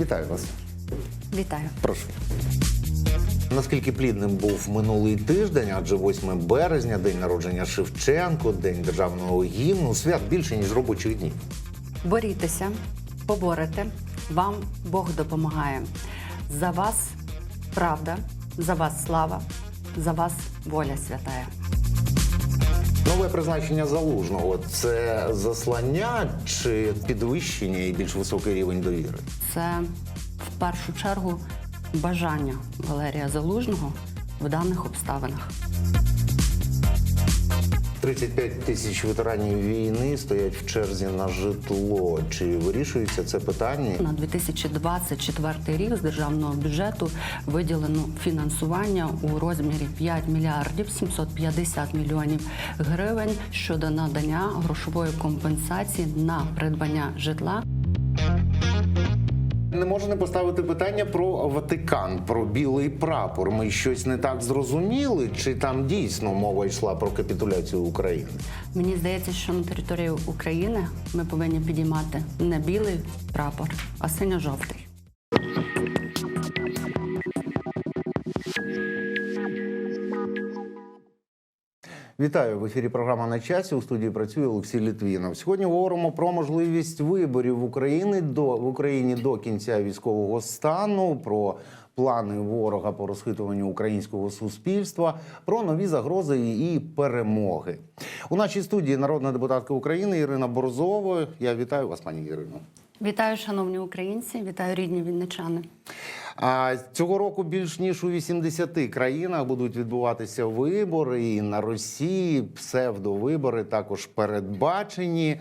Вітаю вас. Вітаю. Прошу. Наскільки плідним був минулий тиждень, адже 8 березня, день народження Шевченко, день державного гімну, свят більше ніж робочих днів. Борітеся, поборете. Вам Бог допомагає. За вас правда, за вас слава, за вас воля святая. Нове призначення залужного це заслання чи підвищення і більш високий рівень довіри? Це в першу чергу бажання Валерія Залужного в даних обставинах. 35 тисяч ветеранів війни стоять в черзі на житло. Чи вирішується це питання? На 2024 рік з державного бюджету виділено фінансування у розмірі 5 мільярдів 750 мільйонів гривень щодо надання грошової компенсації на придбання житла. Не можна не поставити питання про Ватикан, про білий прапор. Ми щось не так зрозуміли, чи там дійсно мова йшла про капітуляцію України? Мені здається, що на території України ми повинні підіймати не білий прапор, а синьо-жовтий. Вітаю в ефірі. Програма на часі. У студії працює Олексій Літвінов. Сьогодні говоримо про можливість виборів в Україні до в Україні до кінця військового стану. Про плани ворога по розхитуванню українського суспільства, про нові загрози і перемоги. У нашій студії народна депутатка України Ірина Борзова. Я вітаю вас, пані Ірино. Вітаю, шановні українці, вітаю рідні вінничани. А цього року більш ніж у 80 країнах будуть відбуватися вибори і на Росії псевдовибори також передбачені.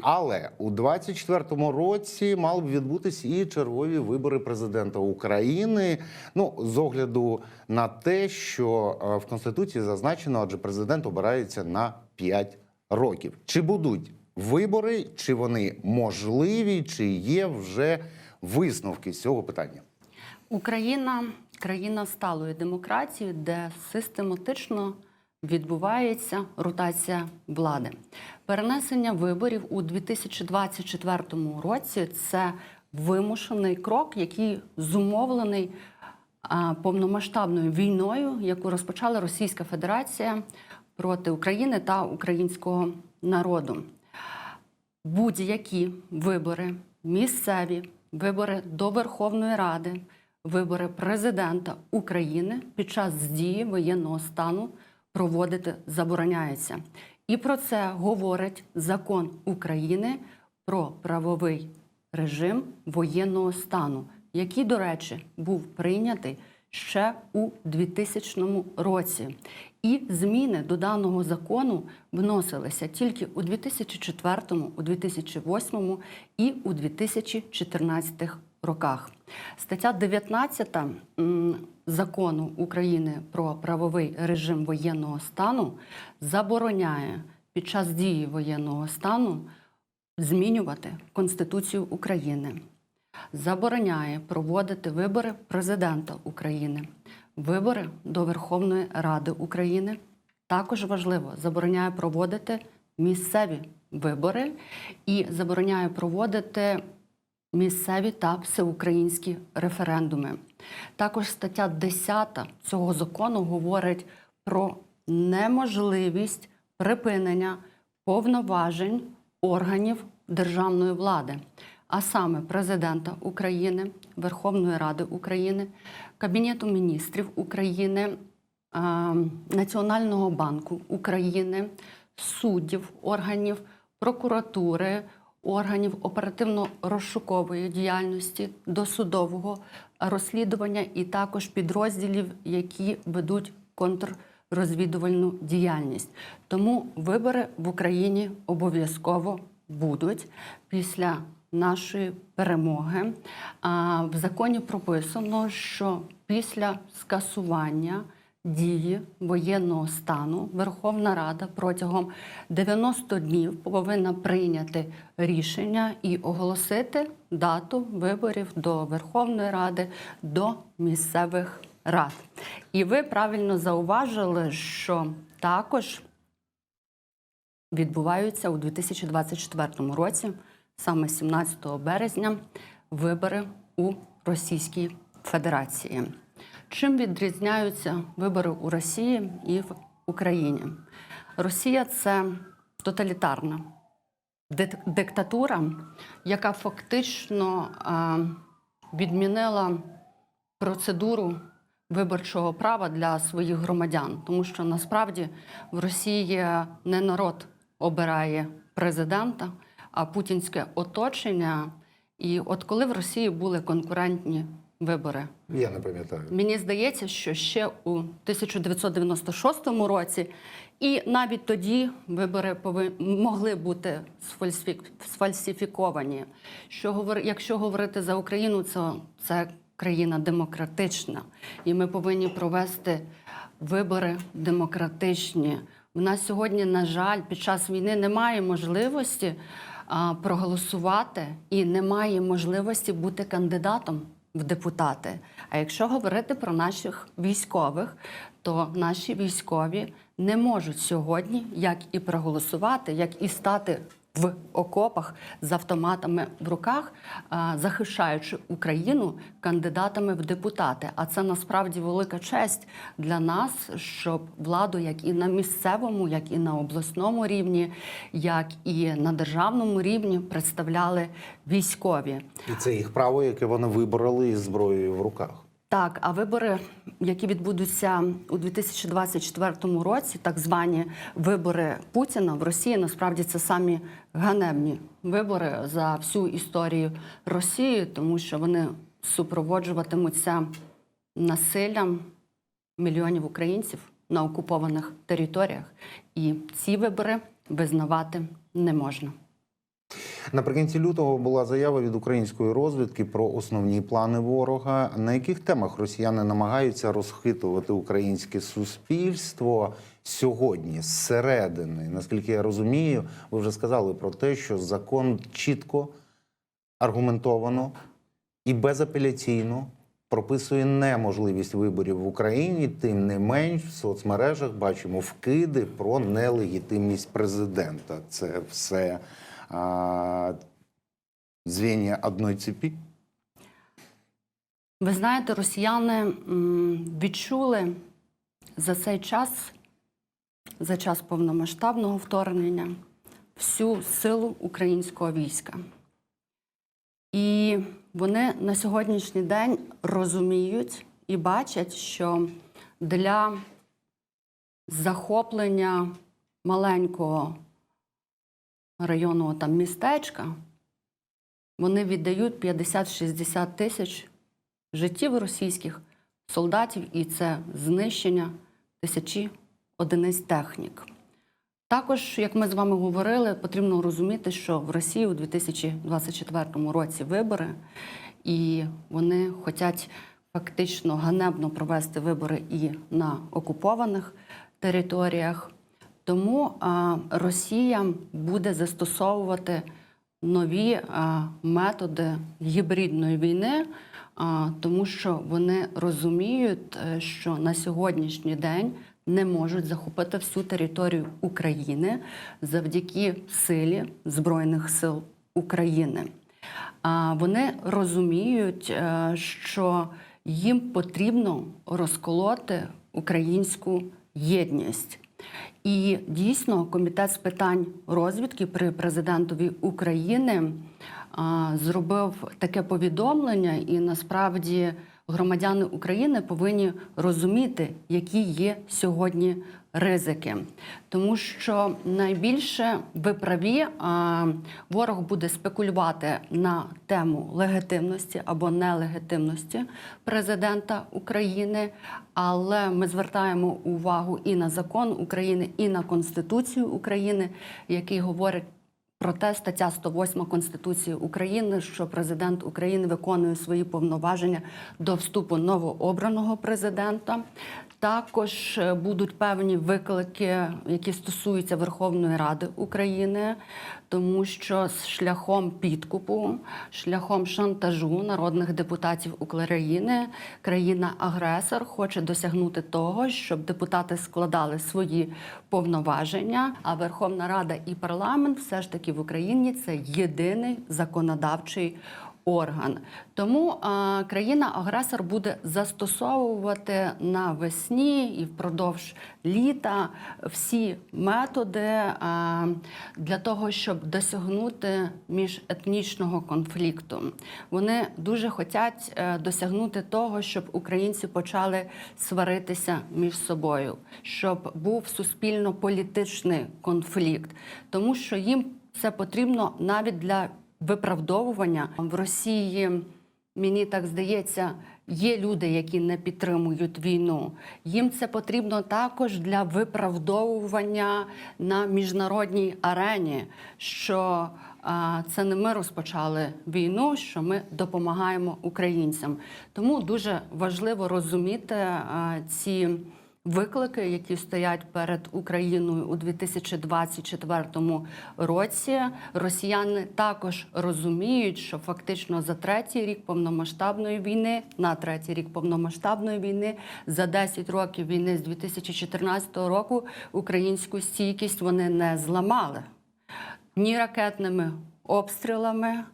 Але у 24-му році мали б відбутися і чергові вибори президента України. Ну з огляду на те, що е, в конституції зазначено, адже президент обирається на 5 років. Чи будуть вибори, чи вони можливі, чи є вже висновки з цього питання? Україна країна сталої демократії, де систематично відбувається ротація влади. Перенесення виборів у 2024 році це вимушений крок, який зумовлений повномасштабною війною, яку розпочала Російська Федерація проти України та українського народу будь-які вибори, місцеві вибори до Верховної Ради, вибори президента України під час дії воєнного стану проводити забороняється. І про це говорить закон України про правовий режим воєнного стану, який, до речі, був прийнятий ще у 2000 році. І зміни до даного закону вносилися тільки у 2004, у 2008 і у 2014 роках. Стаття 19 закону України про правовий режим воєнного стану забороняє під час дії воєнного стану змінювати Конституцію України забороняє проводити вибори президента України, вибори до Верховної Ради України. Також важливо забороняє проводити місцеві вибори і забороняє проводити місцеві та всеукраїнські референдуми. Також стаття 10 цього закону говорить про неможливість припинення повноважень органів державної влади, а саме президента України, Верховної Ради України, Кабінету міністрів України, Національного банку України, суддів, органів прокуратури, органів оперативно-розшукової діяльності, досудового розслідування і також підрозділів, які ведуть контррозвідувальну діяльність. Тому вибори в Україні обов'язково будуть після нашої перемоги. А в законі прописано, що після скасування дії воєнного стану Верховна Рада протягом 90 днів повинна прийняти рішення і оголосити дату виборів до Верховної Ради до місцевих рад. І ви правильно зауважили, що також відбуваються у 2024 році, саме 17 березня, вибори у Російській Федерації. Чим відрізняються вибори у Росії і в Україні? Росія це тоталітарна диктатура, яка фактично відмінила процедуру виборчого права для своїх громадян, тому що насправді в Росії не народ обирає президента, а путінське оточення. І от коли в Росії були конкурентні вибори, Я не пам'ятаю. Мені здається, що ще у 1996 році, і навіть тоді вибори пови... могли бути сфальсифі- сфальсифіковані. Що говор... Якщо говорити за Україну, це, це країна демократична, і ми повинні провести вибори демократичні. У нас сьогодні, на жаль, під час війни немає можливості а, проголосувати і немає можливості бути кандидатом в депутати. А якщо говорити про наших військових, то наші військові не можуть сьогодні як і проголосувати, як і стати в окопах з автоматами в руках, захищаючи Україну кандидатами в депутати. А це насправді велика честь для нас, щоб владу, як і на місцевому, як і на обласному рівні, як і на державному рівні представляли військові. І це їх право, яке вони вибороли із зброєю в руках. Так, а вибори, які відбудуться у 2024 році, так звані вибори Путіна в Росії, насправді це самі ганебні вибори за всю історію Росії, тому що вони супроводжуватимуться насиллям мільйонів українців на окупованих територіях, і ці вибори визнавати не можна. Наприкінці лютого була заява від української розвідки про основні плани ворога. На яких темах росіяни намагаються розхитувати українське суспільство сьогодні зсередини? Наскільки я розумію, ви вже сказали про те, що закон чітко, аргументовано і безапеляційно прописує неможливість виборів в Україні. Тим не менш, в соцмережах бачимо вкиди про нелегітимність президента. Це все а, звіння одної цепі. Ви знаєте, росіяни відчули за цей час, за час повномасштабного вторгнення, всю силу українського війська. І вони на сьогоднішній день розуміють і бачать, що для захоплення маленького районного там містечка вони віддають 50-60 тисяч життів російських солдатів, і це знищення тисячі одиниць технік. Також, як ми з вами говорили, потрібно розуміти, що в Росії у 2024 році вибори, і вони хочуть фактично ганебно провести вибори і на окупованих територіях. Тому Росія буде застосовувати нові методи гібридної війни, тому що вони розуміють, е, що на сьогоднішній день не можуть захопити всю територію України завдяки силі Збройних сил України. А Вони розуміють, е, що їм потрібно розколоти українську єдність. І дійсно, комітет з питань розвідки при президентові України зробив таке повідомлення, і насправді громадяни України повинні розуміти, які є сьогодні ризики, тому що найбільше ви праві, ворог буде спекулювати на тему легітимності або нелегітимності президента України. Але ми звертаємо увагу і на закон України, і на Конституцію України, який говорить про те, стаття 108 Конституції України, що президент України виконує свої повноваження до вступу новообраного президента. Також е, будуть певні виклики, які стосуються Верховної Ради України, тому що з шляхом підкупу, шляхом шантажу народних депутатів України країна-агресор хоче досягнути того, щоб депутати складали свої повноваження. А Верховна Рада і парламент все ж таки в Україні це єдиний законодавчий орган. Тому країна-агресор буде застосовувати навесні і впродовж літа всі методи для того, щоб досягнути міжетнічного конфлікту. Вони дуже хочуть е, досягнути того, щоб українці почали сваритися між собою, щоб був суспільно-політичний конфлікт, тому що їм це потрібно навіть для виправдовування в Росії. Мені так здається, є люди, які не підтримують війну. Їм це потрібно також для виправдовування на міжнародній арені, що а, це не ми розпочали війну, що ми допомагаємо українцям. Тому дуже важливо розуміти а, ці виклики, які стоять перед Україною у 2024 році. Росіяни також розуміють, що фактично за третій рік повномасштабної війни, на третій рік повномасштабної війни, за 10 років війни з 2014 року українську стійкість вони не зламали ні ракетними обстрілами.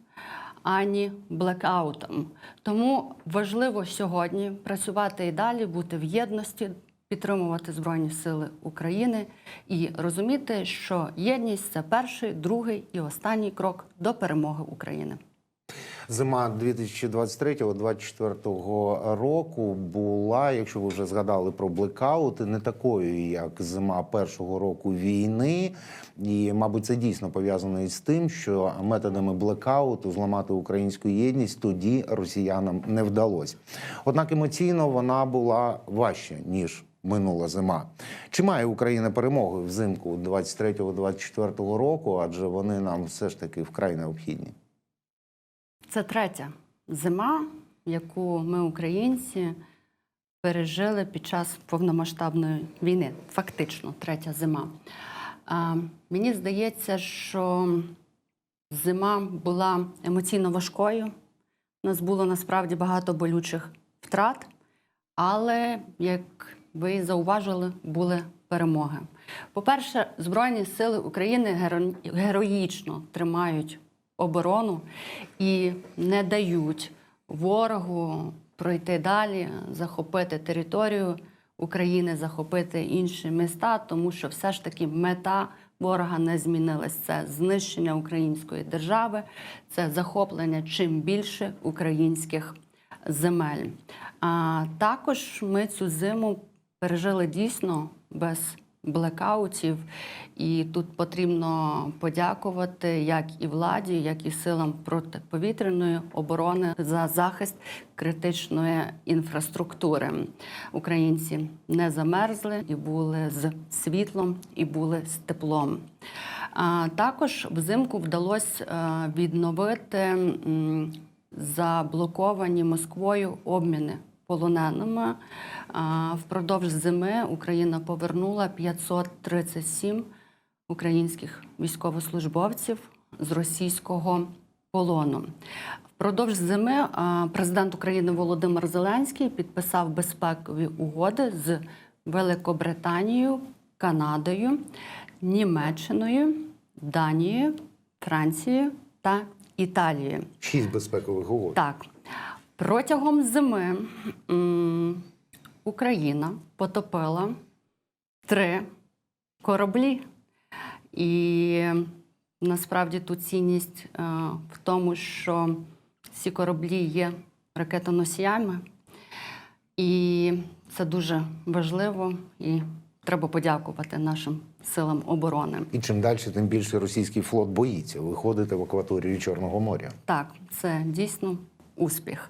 Ані блекаутом. Тому важливо сьогодні працювати і далі, бути в єдності, підтримувати Збройні Сили України і розуміти, що єдність це перший, другий і останній крок до перемоги України. Зима 2023-2024 року була, якщо ви вже згадали про блекаути, не такою, як зима першого року війни. І, мабуть, це дійсно пов'язано із тим, що методами блекауту зламати українську єдність тоді росіянам не вдалося. Однак емоційно вона була важча ніж. Минула зима. Чи має Україна перемоги взимку 23-24 року? Адже вони нам все ж таки вкрай необхідні. Це третя зима, яку ми, українці, пережили під час повномасштабної війни. Фактично, третя зима. А, мені здається, що зима була емоційно важкою. У нас було насправді багато болючих втрат, але, як ви зауважили, були перемоги. По-перше, Збройні сили України геро- героїчно тримають оборону і не дають ворогу пройти далі, захопити територію України, захопити інші міста, тому що все ж таки мета ворога не змінилась. Це знищення української держави, це захоплення чим більше українських земель. А також ми цю зиму пережили дійсно без блекаутів, і тут потрібно подякувати як і владі, як і силам протиповітряної оборони за захист критичної інфраструктури. Українці не замерзли і були з світлом, і були з теплом. А також взимку вдалося е, відновити заблоковані Москвою обміни полоненими. Впродовж зими Україна повернула 537 українських військовослужбовців з російського полону. Впродовж зими президент України Володимир Зеленський підписав безпекові угоди з Великобританією, Канадою, Німеччиною, Данією, Францією та Італією. Шість безпекових угод. Так, протягом зими Україна потопила три кораблі. І насправді тут цінність е, в тому, що ці кораблі є ракетоносіями, і це дуже важливо і треба подякувати нашим силам оборони. І чим далі, тим більше російський флот боїться виходити в акваторію Чорного моря. Так, це дійсно успіх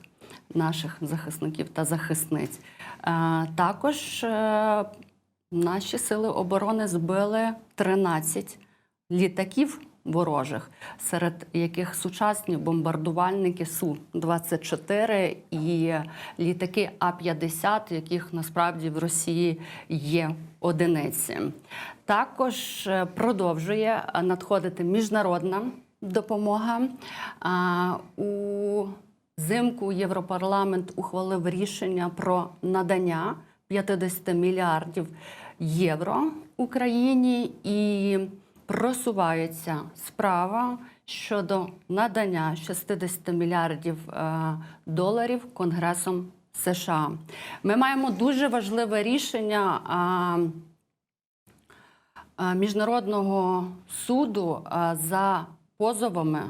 наших захисників та захисниць. Е, Також е, наші сили оборони збили 13 літаків ворожих, серед яких сучасні бомбардувальники Су-24 і літаки А-50, яких насправді в Росії є одиниці. Також е, продовжує надходити міжнародна допомога. У Зимку Європарламент ухвалив рішення про надання 50 мільярдів євро Україні і просувається справа щодо надання 60 мільярдів е, доларів Конгресом США. Ми маємо дуже важливе рішення. Міжнародного суду за позовами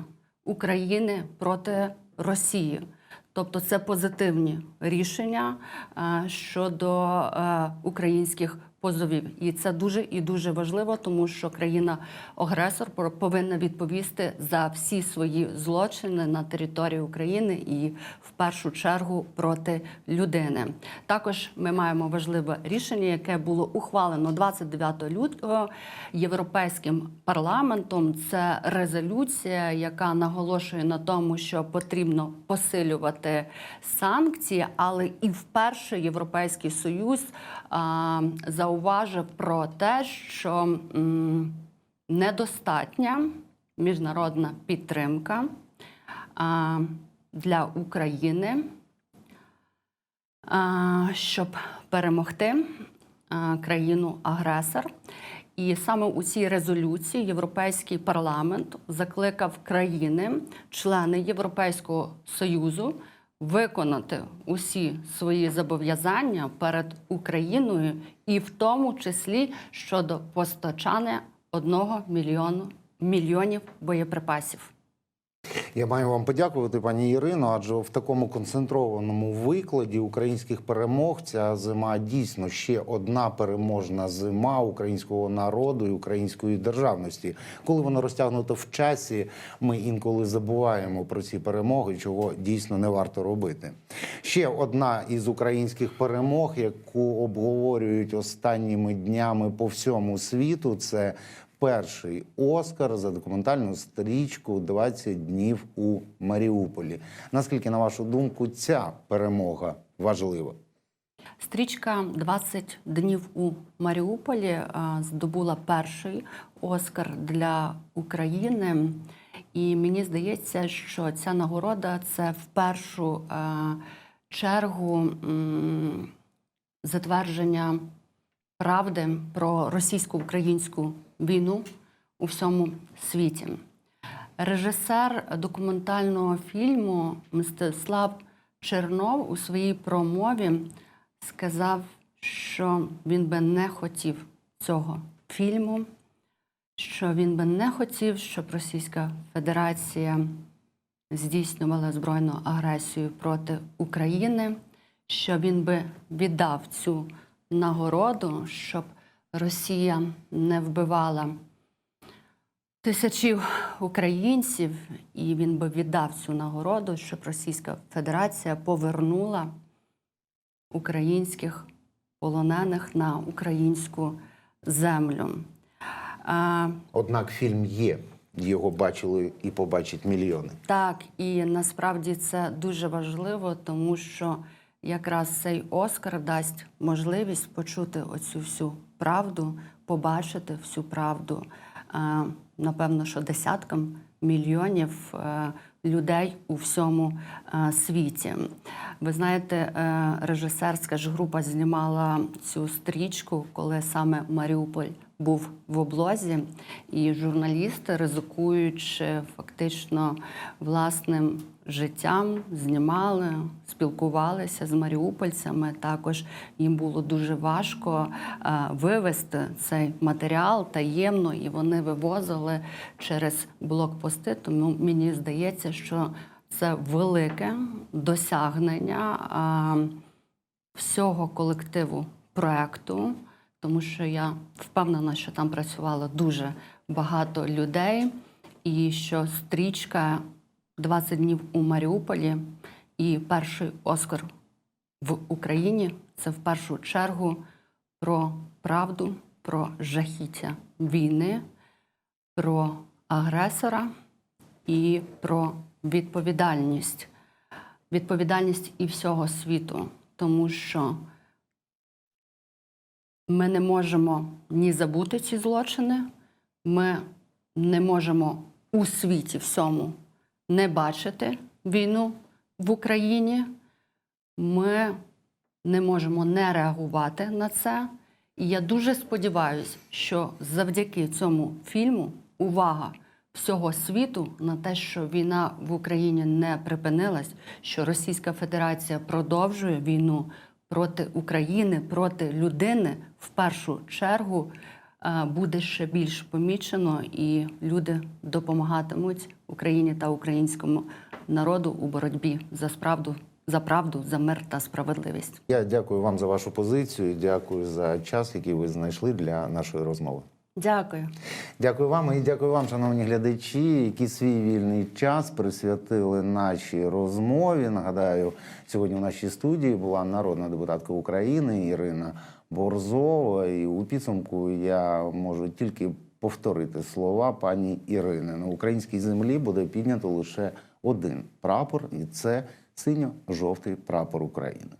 України проти Росії. Тобто це позитивні рішення е, щодо е, українських позовів. І це дуже і дуже важливо, тому що країна-агресор повинна відповісти за всі свої злочини на території України і в першу чергу проти людини. Також ми маємо важливе рішення, яке було ухвалено 29 лютого європейським парламентом. Це резолюція, яка наголошує на тому, що потрібно посилювати санкції, але і вперше Європейський Союз а, зауважив про те, що недостатня міжнародна підтримка для України щоб перемогти країну-агресор. І саме у цій резолюції Європейський парламент закликав країни, члени Європейського союзу, виконати усі свої зобов'язання перед Україною, і в тому числі щодо постачання одного мільйону мільйонів боєприпасів. Я маю вам подякувати, пані Ірино, адже в такому концентрованому викладі українських перемог ця зима дійсно ще одна переможна зима українського народу і української державності. Коли вона розтягнута в часі, ми інколи забуваємо про ці перемоги, чого дійсно не варто робити. Ще одна із українських перемог, яку обговорюють останніми днями по всьому світу, це перший Оскар за документальну стрічку «20 днів у Маріуполі. Наскільки, на вашу думку, ця перемога важлива? Стрічка «20 днів у Маріуполі е, здобула перший Оскар для України. І мені здається, що ця нагорода це в першу е, чергу затвердження правди про російсько-українську війну у всьому світі. Режисер документального фільму Мстислав Чернов у своїй промові сказав, що він би не хотів цього фільму, що він би не хотів, щоб Російська Федерація здійснювала збройну агресію проти України, що він би віддав цю нагороду, щоб Росія не вбивала тисячів українців, і він би віддав цю нагороду, щоб Російська Федерація повернула українських полонених на українську землю. А, Однак фільм є. Його бачили і побачать мільйони. Так, і насправді це дуже важливо, тому що якраз цей Оскар дасть можливість почути оцю всю правду, побачити всю правду. Е, Напевно, що десяткам мільйонів е, людей у всьому е, світі. Ви знаєте, режисерська ж група знімала цю стрічку, коли саме Маріуполь був в облозі, і журналісти, ризикуючи фактично власним життям, знімали, спілкувалися з маріупольцями. Також їм було дуже важко е, вивезти цей матеріал таємно, і вони вивозили через блокпости. Тому мені здається, що це велике досягнення е, всього колективу проекту, тому що я впевнена, що там працювало дуже багато людей, і що стрічка «20 днів у Маріуполі і перший Оскар в Україні це в першу чергу про правду, про жахіття війни, про агресора і про відповідальність. Відповідальність і всього світу, тому що ми не можемо ні забути ці злочини, ми не можемо у світі всьому не бачити війну в Україні. Ми не можемо не реагувати на це. І я дуже сподіваюся, що завдяки цьому фільму увага всього світу на те, що війна в Україні не припинилась, що Російська Федерація продовжує війну проти України, проти людини, в першу чергу е, буде ще більш помічено, і люди допомагатимуть Україні та українському народу у боротьбі за справду, за правду, за мир та справедливість. Я дякую вам за вашу позицію. Дякую за час, який ви знайшли для нашої розмови. Дякую. Дякую вам і дякую вам, шановні глядачі, які свій вільний час присвятили нашій розмові. Нагадаю, сьогодні в нашій студії була народна депутатка України Ірина Борзова. І у підсумку я можу тільки повторити слова пані Ірини. На українській землі буде піднято лише один прапор, і це синьо-жовтий прапор України.